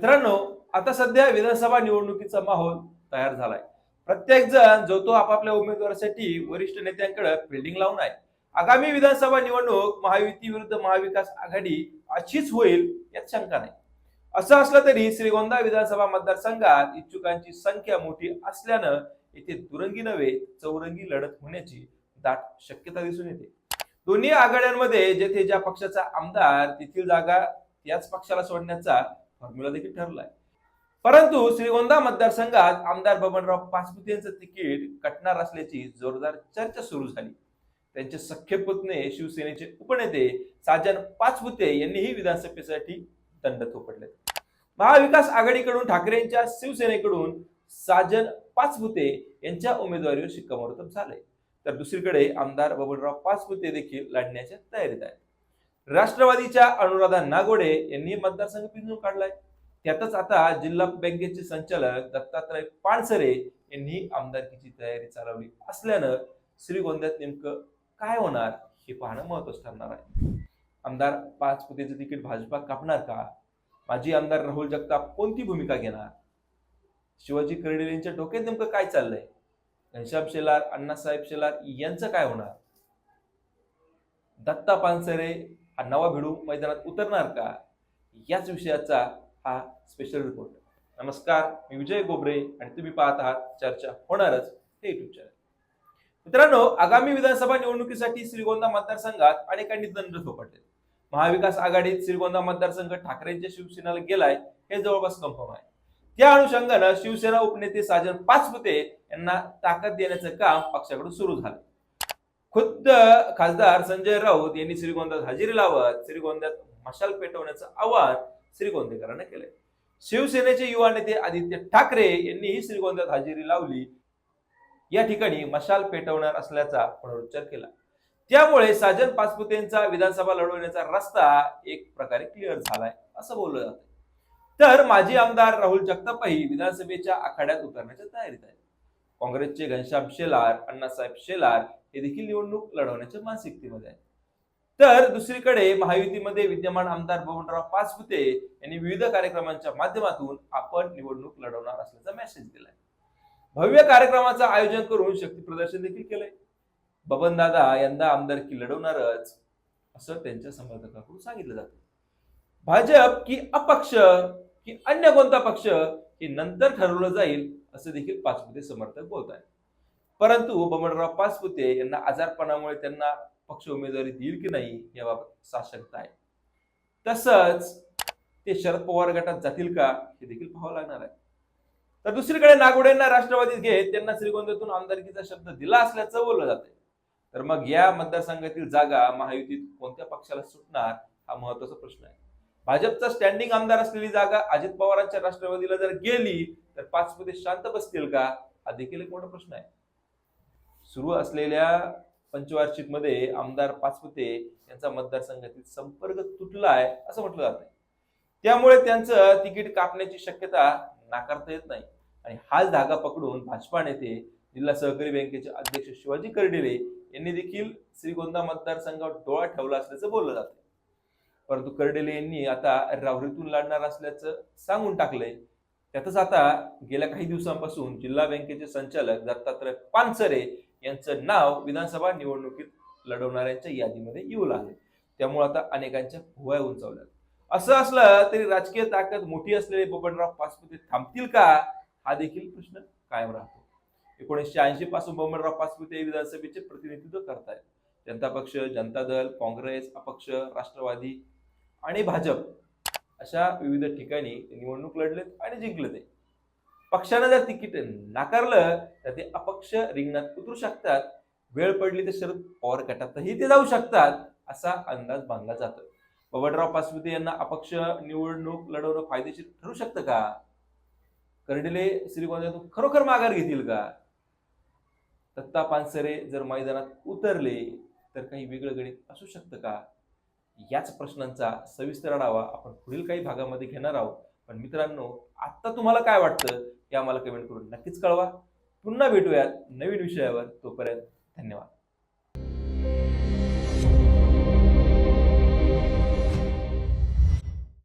मित्रांनो आता सध्या विधानसभा निवडणुकीचा माहोल तयार झालाय. प्रत्येक जण जो तो आपापल्या उमेदवारासाठी वरिष्ठ नेत्यांकडे फिल्डिंग लावून आहे. आगामी विधानसभा निवडणूक महायुती विरुद्ध महाविकास आघाडी अशीच होईल यात शंका नाही. असं असलं तरी श्रीगोंदा विधानसभा मतदारसंघात इच्छुकांची संख्या मोठी असल्यानं येथे दुरंगी नव्हे चौरंगी लढत होण्याची दाट शक्यता दिसून येते. दोन्ही आघाड्यांमध्ये जेथे ज्या पक्षाचा आमदार तेथील जागा त्याच पक्षाला सोडण्याचा फॉर्म्युला देखील ठरलाय. परंतु श्रीगोंदा मतदारसंघात आमदार बबनराव पाचपुते यांचं तिकीट कटणार असल्याची जोरदार चर्चा सुरू झाली. त्यांचे सख्य पुतणे शिवसेनेचे उपनेते साजन पाचपुते यांनीही विधानसभेसाठी दंड थोपडले महाविकास आघाडीकडून ठाकरेंच्या शिवसेनेकडून साजन पाचपुते यांच्या उमेदवारीवर शिक्कामोर्तब झाले तर दुसरीकडे आमदार बबनराव पाचपुते देखील लढण्याच्या तयारीत आहेत. राष्ट्रवादीच्या अनुराधा नागोडे यांनी मतदारसंघ पिंजून काढलाय. त्यातच आता जिल्हा बँकेचे संचालक दत्तात्रय पानसरे यांनी आमदारकीची तयारी चालवली असल्यानं श्रीगोंद्यात नेमकं काय होणार हे पाहणं महत्वाचं ठरणार आहे. आमदार पाचपुतेचं तिकीट भाजपा कापणार का? माजी आमदार राहुल जगताप कोणती भूमिका घेणार? शिवाजी कर्डिलेंच्या डोक्यात नेमकं काय चाललंय? घनश्याम शेलार अण्णासाहेब शेलार यांचं काय होणार? दत्ता पानसरे हा नवा भिडू मैदानात उतरणार का? याच विषयाचा हा स्पेशल रिपोर्ट नमस्कार मी विजय गोबरे आणि तुम्ही पाहत आहात चर्चा होणारच हे युट्यूब चॅनल मित्रांनो आगामी विधानसभा निवडणुकीसाठी श्रीगोंदा मतदारसंघात अनेकांनी दंड थोपटले महाविकास आघाडीत श्रीगोंदा मतदारसंघ ठाकरेंच्या शिवसेनेला गेलाय हे जवळपास कन्फर्म आहे. त्या अनुषंगानं शिवसेना उपनेते साजन पाचपुते यांना ताकद देण्याचं काम पक्षाकडून सुरू झालं. खुद्द खासदार संजय राऊत यांनी श्रीगोंद्यात हजेरी लावत श्रीगोंद्यात मशाल पेटवण्याचं आवाहन श्रीगोंदेकरांना केलंय. शिवसेनेचे युवा नेते आदित्य ठाकरे यांनीही श्रीगोंद्यात हजेरी लावली. या ठिकाणी मशाल पेटवणार असल्याचा पुनरुच्चार केला. त्यामुळे साजन पाचपुतेंचा विधानसभा लढवण्याचा रस्ता एक प्रकारे क्लिअर झालाय असं बोललं जात तर माजी आमदार राहुल जगतापही विधानसभेच्या आखाड्यात उतरण्याच्या तयारीत आहेत. काँग्रेसचे घनश्याम शेलार अण्णासाहेब शेलार हे देखील निवडणूक लढवण्याच्या मानसिकतेमध्ये आहे. तर दुसरीकडे महायुतीमध्ये विद्यमान आमदार बबनराव पाचपुते यांनी विविध कार्यक्रमांच्या माध्यमातून आपण निवडणूक लढवणार असल्याचा मेसेज दिलाय. भव्य कार्यक्रमाचं आयोजन करून शक्ती प्रदर्शन देखील केलंय. बबन दादा यंदा आमदारकी लढवणारच असं त्यांच्या समर्थकाकडून सांगितलं जात. भाजप की अपक्ष की अन्य कोणता पक्ष हे नंतर ठरवलं जाईल असं देखील पाचपुते समर्थक बोलत आहेत परंतु बबनराव पाचपुते यांना आजारपणामुळे त्यांना पक्ष उमेदवारी देईल की नाही याबाबत साशंकता आहे. तसंच ते शरद पवार गटात जातील का हे देखील पाहावं लागणार आहे. तर दुसरीकडे नागोडेंना राष्ट्रवादीत घेत त्यांना श्रीगोंद्यातून आमदारकीचा शब्द दिला असल्याचं बोललं जातंय. तर मग या मतदारसंघातील जागा महायुतीत कोणत्या पक्षाला सुटणार हा महत्त्वाचा प्रश्न आहे. भाजपचा स्टँडिंग आमदार असलेली जागा अजित पवारांच्या राष्ट्रवादीला जर गेली तर पाचपुते शांत बसतील का हा देखील एक मोठा प्रश्न आहे. सुरू असलेल्या पंचवार्षिकमध्ये आमदार पाचपुते यांचा मतदारसंघातील संपर्क तुटलाय असं म्हटलं जात त्यामुळे त्यांचं तिकीट कापण्याची शक्यता नाकारता येत नाही. आणि हाच धागा पकडून भाजपा नेते जिल्हा सहकारी बँकेचे अध्यक्ष शिवाजी कर्डिले यांनी देखील श्रीगोंदा मतदारसंघावर डोळा ठेवला असल्याचं बोललं जातं परंतु कर्डेले यांनी आता राहुरीतून लढणार असल्याचं सांगून टाकलंय. त्यातच आता गेल्या काही दिवसांपासून जिल्हा बँकेचे संचालक दत्तात्रय पानसरे यांचं नाव विधानसभा निवडणुकीत लढवणाऱ्यांच्या यादीमध्ये येऊ लागले त्यामुळे आता अनेकांच्या भुवाय उंचावल्या असं असलं तरी राजकीय ताकद मोठी असलेले बबनराव पाचपुते थांबतील का? हा देखील प्रश्न कायम राहतो. एकोणीसशे ऐंशी पासून बबनराव पाचपुते विधानसभेचे प्रतिनिधित्व करतायत. जनता पक्ष जनता दल काँग्रेस अपक्ष राष्ट्रवादी आणि भाजप अशा विविध ठिकाणी निवडणूक लढलेत आणि जिंकले ते पक्षानं जर तिकीट नाकारलं तर ते अपक्ष रिंगणात उतरू शकतात. वेळ पडली तर शरद पवार गटातही ते जाऊ शकतात असा अंदाज बांधला जातो बबनराव पाचपुते यांना अपक्ष निवडणूक लढवणं फायदेशीर ठरू शकतं का? कर्डिले श्रीगोंद्यातून खरोखर माघार घेतील का? दत्ता पानसरे जर मैदानात उतरले तर काही वेगळं गणित असू शकतं का? याच प्रश्नांचा सविस्तर आढावा आपण पुढील काही भागामध्ये घेणार आहोत. पण मित्रांनो आत्ता तुम्हाला काय वाटतं हे आम्हाला कमेंट करून नक्कीच कळवा. पुन्हा भेटूयात नवीन विषयावर. तोपर्यंत धन्यवाद.